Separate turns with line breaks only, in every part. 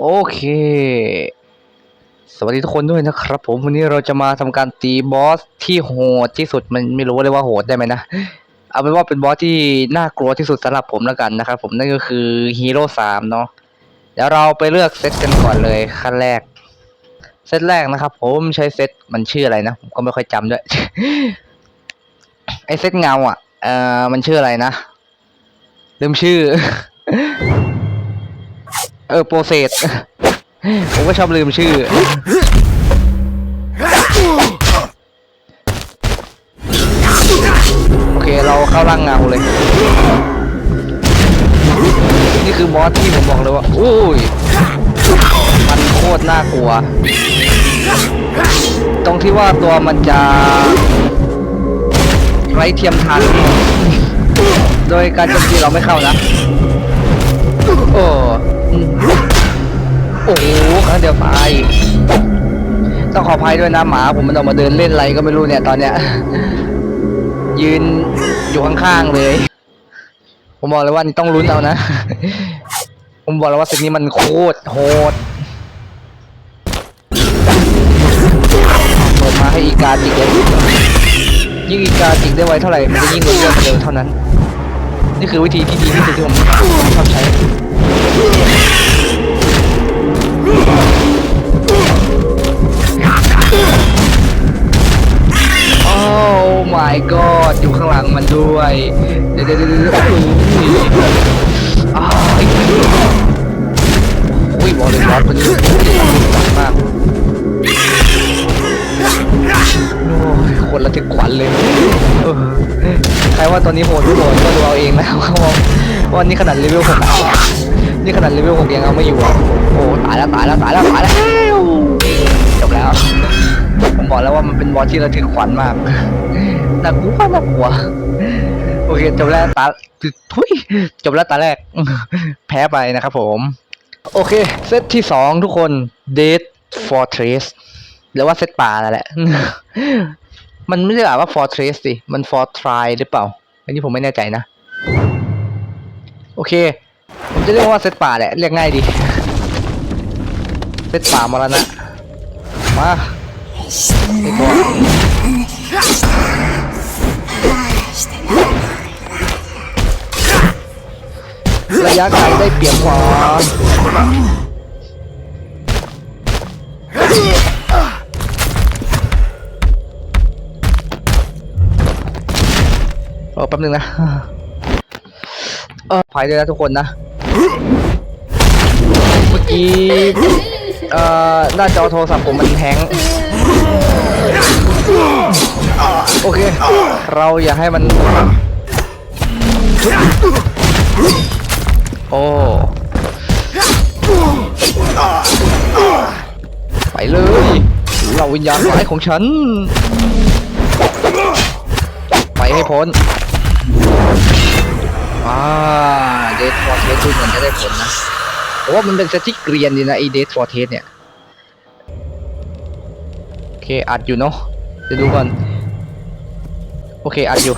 โอเค สวัสดีทุกคนด้วยนะครับ ผมวันนี้เราจะมาทำการตีบอสที่โหดที่สุดมันไม่รู้เลยว่าโหดได้ไหมนะ เอาเป็นว่าเป็นบอสที่น่ากลัวที่สุดสำหรับผมแล้วกันนะครับผมนั่นก็คือฮีโร่สามเนาะเดี๋ยวเราไปเลือกเซตกันก่อนเลยขั้นแรก เซตแรกนะครับ ผมใช้เซตมันชื่ออะไรนะผมก็ไม่ค่อยจำด้วยไอเซตเงาอะเออมันชื่ออะไรนะลืมชื่อ ออโปรเซสผมก็ชอบลืมชื่อ โอเคเราเข้าร่างเงาเลย นี่คือบอสที่ผมบอกเลยว่าอุ้ยมันโคตรน่ากลัว ตรงที่ว่าตัวมันจะไร้เทียมทาน โดยการโจมตีเราไม่เข้านะ โอ้ โอ้โหครั้งเดียวตายต้องขออภัยด้วยนะหมา ผมมันออกมาเดินเล่นอะไรก็ไม่รู้เนี่ยตอนเนี้ย ยืนอยู่ข้างๆเลย ผมบอกเลยว่านี่ต้องลุ้นเอานะ ผมบอกแล้วว่าสิ่งนี้มันโคตรโหดเปิดมาให้อีกาจิกเลยยิ่งอีกาจิกได้ไวเท่าไหร่มันจะยิ่งลดเลือดเร็วเท่านั้น นี่คือวิธีที่ดีที่สุดที่ผมชอบใช้ my god อยู่ข้างหลังมันด้วย เดี๋ยวเดี๋ยวเดี๋ยวเดี๋ยวอุ้ยอ้าวไอ้โอ้ยบอลเลยบอสคนนี้มากโอ้ยคนละทึกขวัญเลยใครว่าตอนนี้โหดไม่โหดก็ดูเอาเองนะว่าว่านี่ขนาดเลเวลหกนี่ขนาดเลเวลหกยังเอาไม่อยู่อะโอ้ตายแล้วตายแล้วตายแล้วตายแล้วจบแล้ว ผมบอกแล้วว่ามันเป็นบอสที่ระทึกขวัญมากน่ากลัวน่ากลัว โอเคจบแล้วตาทุยจบแล้วตาแรก แพ้ไปนะครับผม โอเค เซตที่สองทุกคน Dead Fortress หรือว่าเซตป่านั่นแหละ มันไม่ได้อ่านว่า Fortress สิ มัน Fortry หรือเปล่า อันนี้ผมไม่แน่ใจนะ โอเค ผมจะเรียกว่าเซตป่าแหละ เรียกง่ายดี เซตป่ามรณะมาไอ้ตัว ระยะไกลได้เปรียบกว่ารอแป๊บนึงนะเออภัยด้วยนะทุกคนนะ เมื่อกี้ เอ่อ หน้าจอโทรศัพท์ผมมันแฮงก์ โอเค เราอย่าให้มัน โอ้ ไปเลยเราวิญญาณร้ายของฉัน ไปให้พ้นอ่าเดทฟอร์เทสดูเหมือนจะได้ผลนะผมว่ามันเป็นเซตที่เกรียนดีนะไอเดทฟอร์เทสเนี่ย เคอัดอยู่เนาะเดี๋ยวดูก่อน โอเคอัดอยู่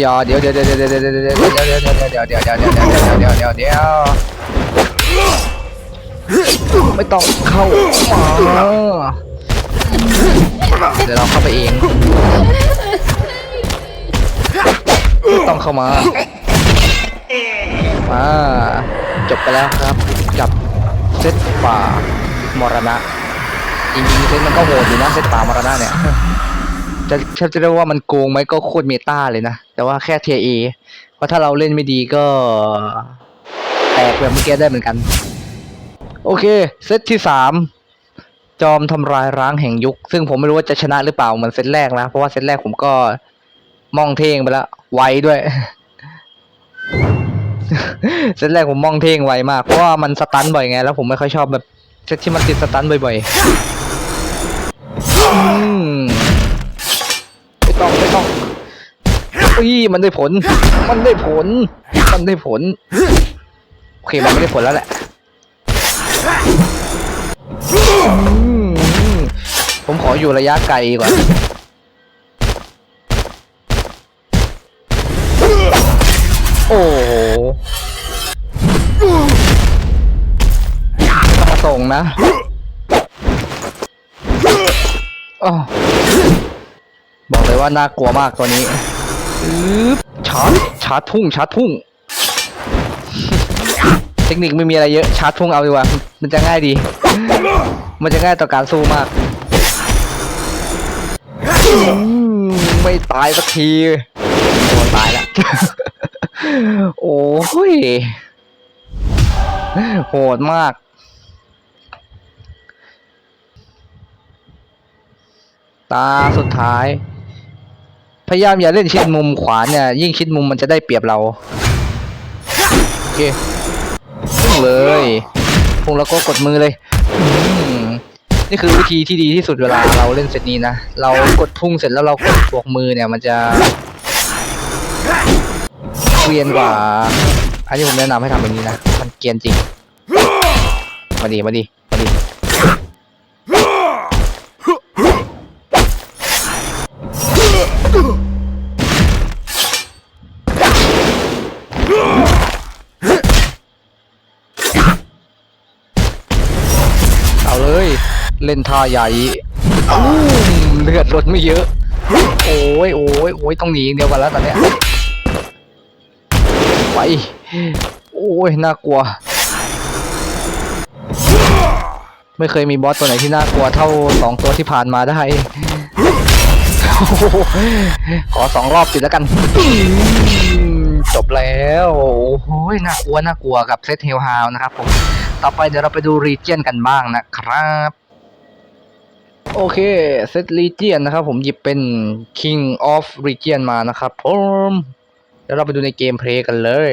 อย่าอย่าอย่าเดี๋ยวเดี๋ยวเดี๋ยวเดี๋ยวเดี๋ยวเดี๋ยวเดี๋ยวเดี๋ยวเดี๋ยวเดี๋ยวเดี๋ยวเดี๋ยวเดี๋ยวเดี๋ยวเดี๋ยวเดี๋ยวเดี๋ยวไม่ต้องเข้าเดี๋ยวเราเข้าไปเองไม่ต้องเข้ามาอ่าจบไปแล้วครับกับเซตป่ามรณะจริงๆเซตมันก็โหดอยู่นะเซตป่ามรณะเนี่ย จะแทบจะเรียกว่ามันโกงไหมก็โคตรเมตาเลยนะ แต่ว่าแค่เทียเอเพราะถ้าเราเล่นไม่ดีก็ แตกแบบเมื่อกี้ได้เหมือนกัน โอเค เซตที่สามจอมทำลายร้างแห่งยุค ซึ่งผมไม่รู้ว่าจะชนะหรือเปล่าเหมือนเซตแรกนะ เพราะว่าเซตแรกผมก็มองเท่งไปแล้วไวด้วย เซตแรกผมมองเท่งไวมาก เพราะว่ามันสตันบ่อยไง แล้วผมไม่ค่อยชอบแบบเซตที่มันติดสตันบ่อยๆ อุ้ยมันได้ผล มันได้ผล มันได้ผล โอเค มันไม่ได้ผลแล้วแหละผมขออยู่ระยะไกลก่อนโอ้โหไม่ต้องมาส่งนะอบอกเลยว่าน่ากลัวมากตัวนี้ ชาร์จชาร์จพุ่งชาร์จพุ่ง เทคนิคไม่มีอะไรเยอะชาร์จพุ่งเอาดีกว่า มันจะง่ายดี มันจะง่ายต่อการสู้มาก ไม่ตายสักทีโอ้ตายละโอ้ยโหดมากตาสุดท้าย พยายามอย่าเล่นชิดมุมขวาเนี่ย ยิ่งชิดมุมมันจะได้เปรียบเรา โอเคพุ่งเลยพุ่งแล้วก็กดมือเลย นี่คือวิธีที่ดีที่สุดเวลาเราเล่นเซตนี้นะ เรากดพุ่งเสร็จแล้วเรากดบวกมือเนี่ยมันจะเกรียนกว่า อันนี้ผมแนะนำให้ทำแบบนี้นะ มันเกียนจริง มาดีมาดีมาดี เล่นท่าใหญ่อู้มเลือดลดไม่เยอะ โอ้ยโอ้ยโอ้ยต้องหนีอย่างเดียวกันแล้วตอนเนี้ยไป โอ้ยน่ากลัว ไม่เคยมีบอสตัวไหนที่น่ากลัวเท่าสองตัวที่ผ่านมาได้ขอสองรอบติดแล้วกัน จบแล้วโอ้โหน่ากลัวน่ากลัวกับเซตเฮลฮาวนะครับผม ต่อไปเดี๋ยวเราไปดูรีเจียนกันบ้างนะครับ โอเคเซตรีเจียนนะครับผมหยิบเป็น King of Region มานะครับผมเดี๋ยวเราไปดูในเกมเพลย์กันเลย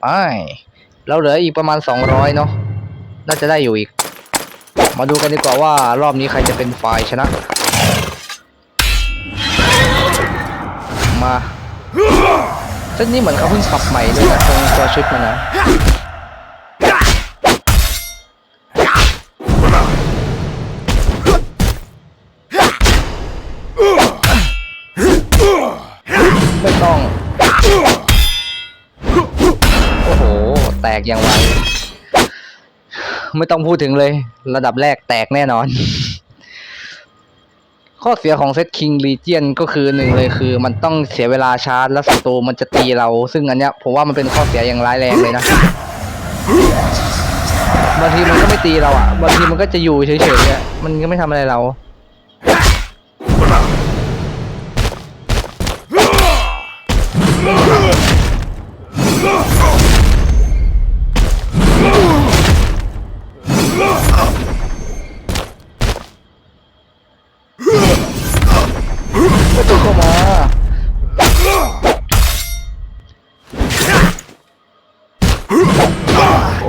ไปเราเหลืออีกประมาณ 200 เนาะน่าจะได้อยู่อีก มาดูกันดีกว่าว่ารอบนี้ใครจะเป็นฝ่ายชนะ มาเซตนี้เหมือนเขาเพิ่งปรับใหม่ด้วยนะตรงตัวชุดมันนะ กอย่างไวไม่ต้องพูดถึงเลย ระดับแรกแตกแน่นอน ข้อเสียของเซตคิงลีเจียนก็คือหนึ่งเลยคือ มันต้องเสียเวลาชาร์จ แล้วศัตรูมันจะตีเรา ซึ่งอันเนี้ยผมว่ามันเป็นข้อเสียอย่างร้ายแรงเลยนะบางทีมันก็ไม่ตีเราอะบางทีมันก็จะอยู่เฉยๆอะมันก็ไม่ทำอะไรเรา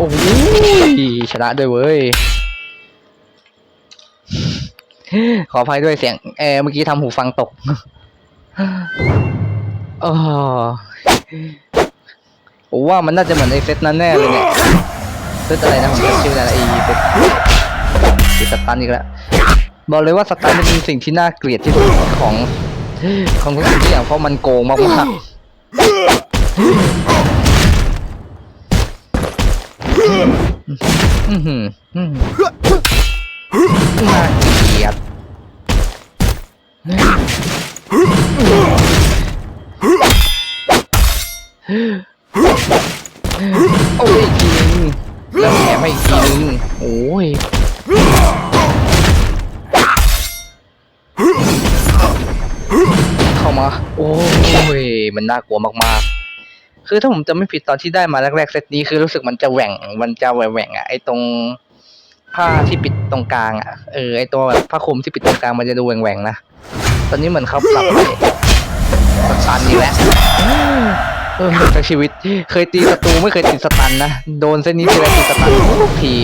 อ้โหชนะด้วยเว้ย ขออภัยด้วยเสียงเออเมื่อกี้ทำหูฟังตกเออผมว่ามันน่าจะเหมือนไอเซตนั้นแน่เลยเนี่ยเซตอะไรนะผมจำชื่ออะไรนะไอเซตติดสตันอีกแล้วบอกเลยว่าสตันเป็นสิ่งที่น่าเกลียดที่สุดของ ของทุกสิ่งทุกอย่างเพราะมันโกงมากๆ อื้อหืออื้อน่าเกลียดโอ้ยอีกทีนึงแล้วแถมให้อีกทีนึงโอ้ยเข้ามา โอ้ย มันน่ากลัวมากๆ คือถ้าผมจะไม่ผิดตอนที่ได้มาแรกๆเซตนี้คือรู้สึกมันจะแหว่งมันจะแหว่งๆอะไอตรงผ้าที่ปิดตรงกลางอะเออไอตัวแบบผ้าคลุมที่ปิดตรงกลางมันจะดูแหว่งๆนะตอนนี้เหมือนเขาปรับไปสตันอีกแหล้วเออจากชีวิต เคยตีศัตรูไม่เคยติดสตันนะโดนเส้นนี้ทีไรติดสตันทุกที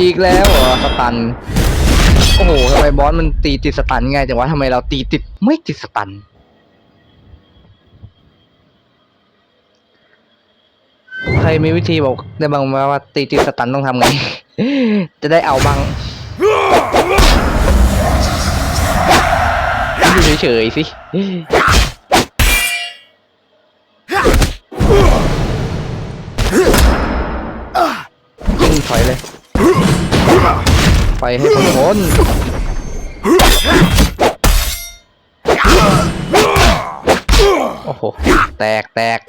อีกแล้วเหรอสตัน โอ้โหทำไมบอสมันตีติดสตันง่ายจังวะทำไมเราตีติดไม่ติดสตันใครมีวิธีบอกได้บ้างว่าตีติดสตันต้องทำไง จะได้เอาบ้างอยู่เฉยๆสิยิงถอยเลย ไปให้พ้นโอ้โห แตกแตก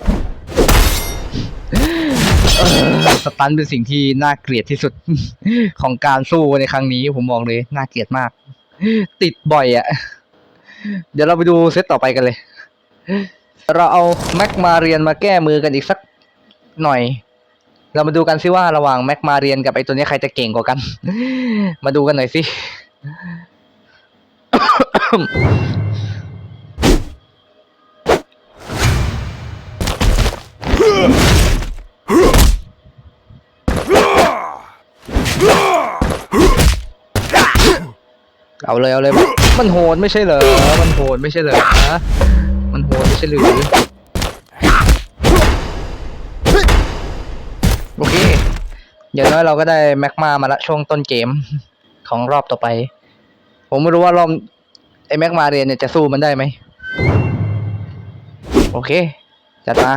สตันเป็นสิ่งที่น่าเกลียดที่สุดของการสู้ในครั้งนี้ ผมมองเลย น่าเกลียดมาก ติดบ่อยอะ่ะ เดี๋ยวเราไปดูเซตต่อไปกันเลย เราเอาแม็กมาเรียนมาแก้มือกันอีกสักหน่อย เรามาดูกันซิว่าระหว่างแม็กมาเรียนกับไอตัวนี้ใครจะเก่งกว่ากัน มาดูกันหน่อยสิ เอาเลยเอาเลย มันโหดไม่ใช่เหรอ มันโหดไม่ใช่เหรอฮะมันโหดไม่ใช่หรือเค อย่างน้อยเราก็ได้แม็กมามาละช่วงต้นเกมของรอบต่อไป ผมไม่รู้ว่ารอบไอ้แม็กมาเรียนเนี่ยจะสู้มันได้ไหม โอเค จัดมา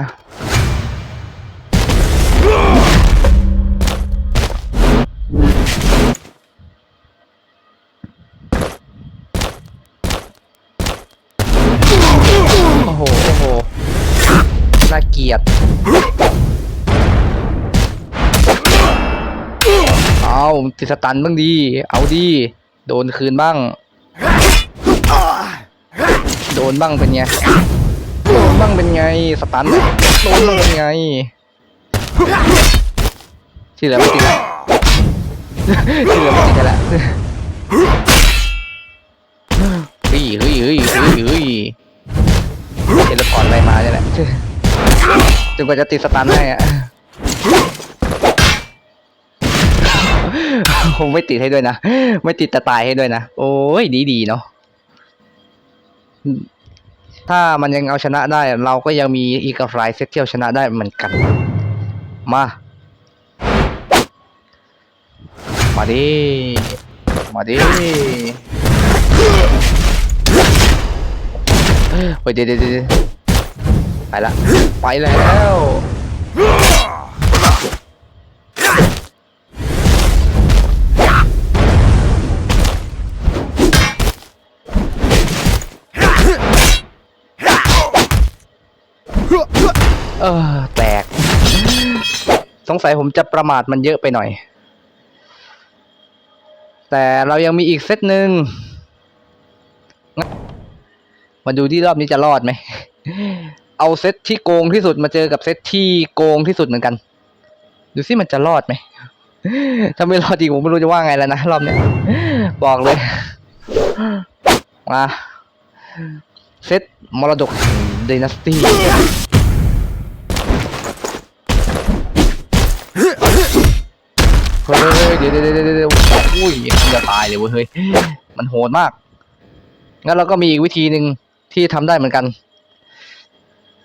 โอ้โห โอ้โห น่าเกียด เอาติดสตันบ้างดี เอาดี โดนคืนบ้าง โดนบ้างเป็นไง โดนบ้างเป็นไง สตันโดนบ้างเป็นไง ที่เหลือไม่ติดละที่เหลือไม่ติดละเฮ้ยเฮ้ยเฮ้ยเฮ้ยเฮ้ยเทเลพอร์ตอะไรมาเนี่ยแหละจนกว่าจะติดสตันได้อะ คงไม่ติดให้ด้วยนะ ไม่ติดแต่ตายให้ด้วยนะ โอ้ยดีดีเนาะ ถ้ามันยังเอาชนะได้ เราก็ยังมีอีกฟลายเซตเที่ยวชนะได้เหมือนกัน มา มาดิ มาดิเฮ้ยเดี๋ยวเดี๋ยวเดี๋ยวไปละ ไปแล้ว เออ แตก สงสัยผมจะประมาทมันเยอะไปหน่อย แต่เรายังมีอีกเซตหนึ่ง มาดูที่รอบนี้จะรอดไหม เอาเซตที่โกงที่สุดมาเจอกับเซตที่โกงที่สุดเหมือนกัน ดูสิมันจะรอดไหม ถ้าไม่รอดจริงผมไม่รู้จะว่าไงแล้วนะรอบนี้บอกเลย มา เซตมรดกด y นาสตี้ เดี๋ยวเดี๋ยวเดี๋ยวเดี๋ยวอุ้ยมันจะตายเลยเว้ยเฮ้ย มันโหดมาก งั้นเราก็มีอีกวิธีหนึ่งที่ทำได้เหมือนกัน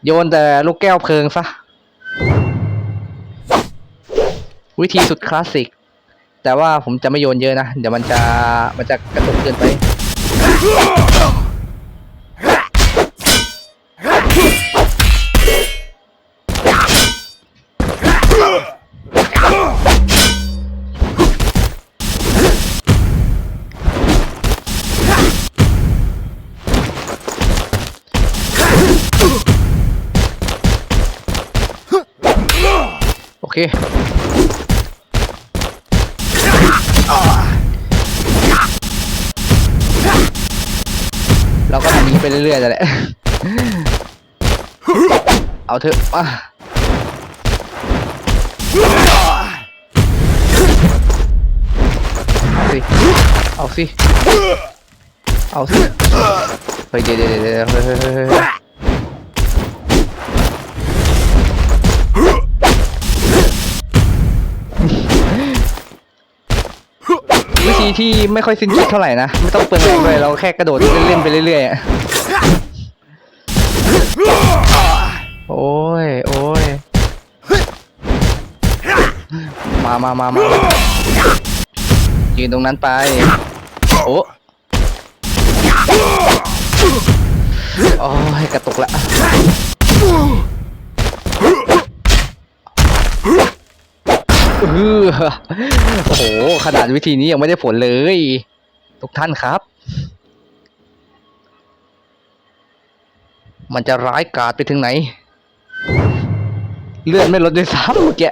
โยนแต่ลูกแก้วเพลิงซะ วิธีสุดคลาสสิก แต่ว่าผมจะไม่โยนเยอะนะ เดี๋ยวมันจะมันจะกระตุกเกินไป เค เราก็ทำอย่างนี้ไปเรื่อยๆนั่นแหละ เอาเถอะมาเอาสิ เอาสิ เอาสิ เฮ้ยเดี๋ยวเดี๋ยวเดี๋ยวเฮ้ย ธีที่ไม่ค่อยสิ้นคิดเท่าไหร่นะ ไม่ต้องเปลืองแรงด้วยเราแค่กระโดดเล่นๆไปเรื่อยๆ โอ้ย โอ้ย มามามามายืนตรงนั้นไป โอ้โอ้ย กระตุกละ เออ โอ้โห ขนาดวิธีนี้ยังไม่ได้ผลเลย ทุกท่านครับ มันจะร้ายกาจไปถึงไหน เลือดไม่ลดด้วยซ้ำเมื่อกี้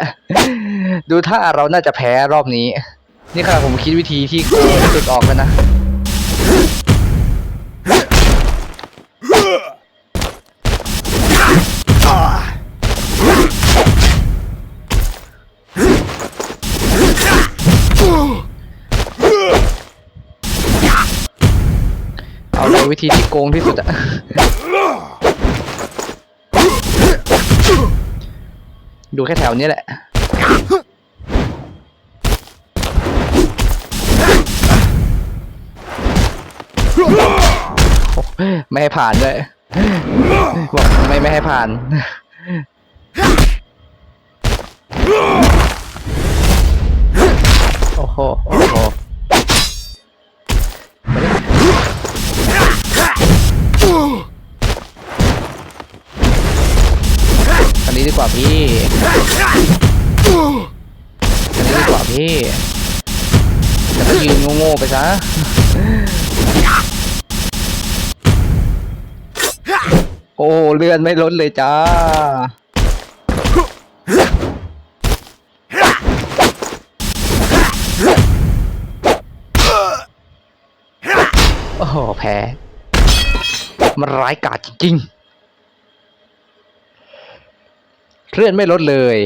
ดูถ้าเราน่าจะแพ้รอบนี้ นี่ค่ะผมคิดวิธีที่โกงสุดออกแล้วนะ วิธีที่โกงที่สุดอะดูแค่แถวนี้แหละ ไม่ให้ผ่านด้วยบอกไม่ไม่ให้ผ่าน โอ้โหโอ้โห ว่าพี่อันนี้ดีกว่าพี่แต่ก็ยืนโง่ๆไปซะโอ้เลื่อดไม่ลดเลยจ้าโอ้แพ้ มันร้ายกาจจริงๆ เลื่อนไม่ลดเลย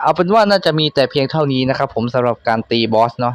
เอาเป็นว่าน่าจะมีแต่เพียงเท่านี้นะครับผมสำหรับการตีบอสเนาะ